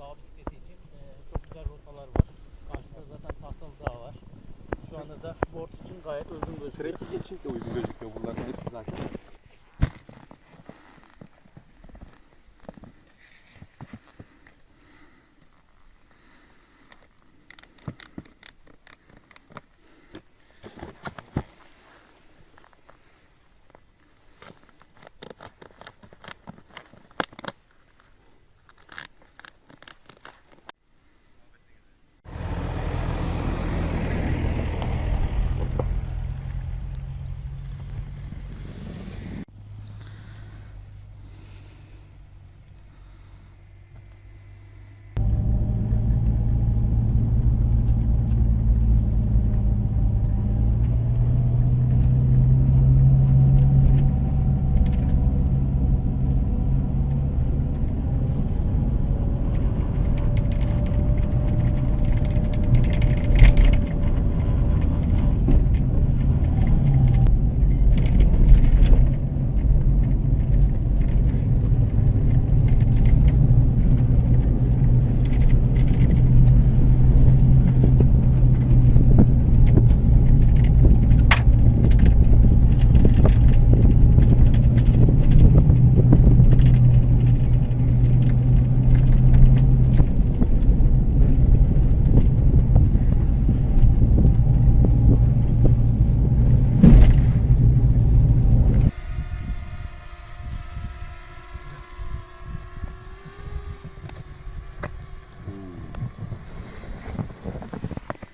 dağ bisikleti için e, çok güzel rotalar var. Karşıda zaten Tahtalı Dağ var. Şu anda da sport için gayet uygun gözüküyor. Trekking için de uygun gözüküyor bunların hepsi zaten.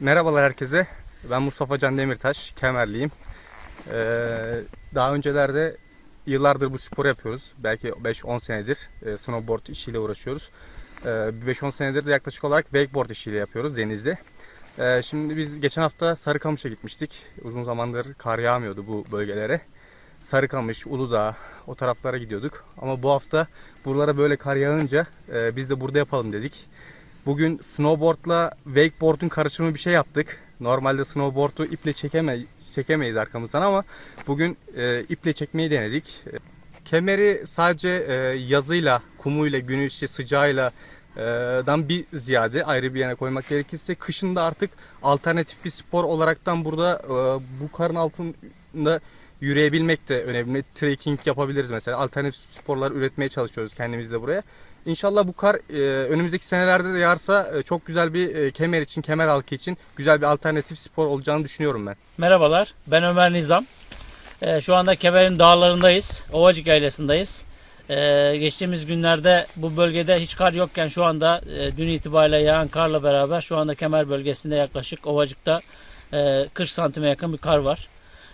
Merhabalar herkese. Ben Mustafa Can Demirtaş, Kemerliyim. Ee, daha öncelerde yıllardır bu sporu yapıyoruz. Belki 5-10 senedir e, snowboard işiyle uğraşıyoruz. Ee, 5-10 senedir de yaklaşık olarak wakeboard işiyle yapıyoruz denizde. Ee, şimdi biz geçen hafta Sarıkamış'a gitmiştik. Uzun zamandır kar yağmıyordu bu bölgelere. Sarıkamış, Uludağ o taraflara gidiyorduk. Ama bu hafta buralara böyle kar yağınca e, biz de burada yapalım dedik. Bugün snowboardla wakeboard'un karışımı bir şey yaptık. Normalde snowboard'u iple çekeme, çekemeyiz arkamızdan ama bugün e, iple çekmeyi denedik. Kemeri sadece e, yazıyla, kumuyla, güneşi, sıcağıyla e, dan bir ziyade ayrı bir yana koymak gerekirse kışın da artık alternatif bir spor olaraktan burada e, bu karın altında yürüyebilmek de önemli. Trekking yapabiliriz mesela. Alternatif sporlar üretmeye çalışıyoruz kendimiz de buraya. İnşallah bu kar e, önümüzdeki senelerde de yağarsa e, çok güzel bir e, kemer için, kemer halkı için güzel bir alternatif spor olacağını düşünüyorum ben. Merhabalar, ben Ömer Nizam. Ee, şu anda Kemer'in dağlarındayız, Ovacık Yaylası'ndayız. Ee, geçtiğimiz günlerde bu bölgede hiç kar yokken şu anda e, dün itibariyle yağan karla beraber şu anda Kemer bölgesinde yaklaşık Ovacık'ta e, 40 santime yakın bir kar var.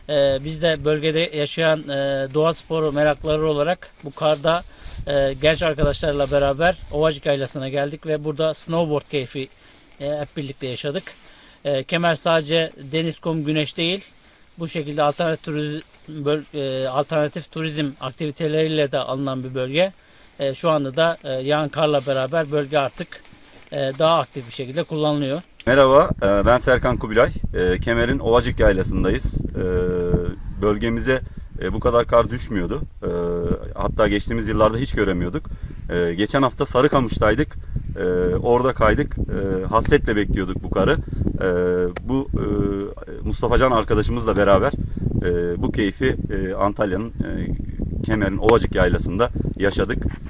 E, biz de bölgede yaşayan e, doğa sporu merakları olarak bu karda e, genç arkadaşlarla beraber Ovacık Yaylası'na geldik ve burada snowboard keyfi e, hep birlikte yaşadık. E, Kemer sadece deniz, kum, güneş değil. Bu şekilde alternatif turizm, e, alternatif turizm aktiviteleriyle de alınan bir bölge. E, şu anda da e, yağan karla beraber bölge artık e, daha aktif bir şekilde kullanılıyor. Merhaba, e, ben Serkan Kubilay. E, Kemer'in Ovacık Yaylası'ndayız. E, Bölgemize bu kadar kar düşmüyordu. Hatta geçtiğimiz yıllarda hiç göremiyorduk. Geçen hafta Sarıkamış'taydık. Orada kaydık. Hasretle bekliyorduk bu karı. Bu Mustafa Can arkadaşımızla beraber bu keyfi Antalya'nın Kemer'in Ovacık Yaylası'nda yaşadık.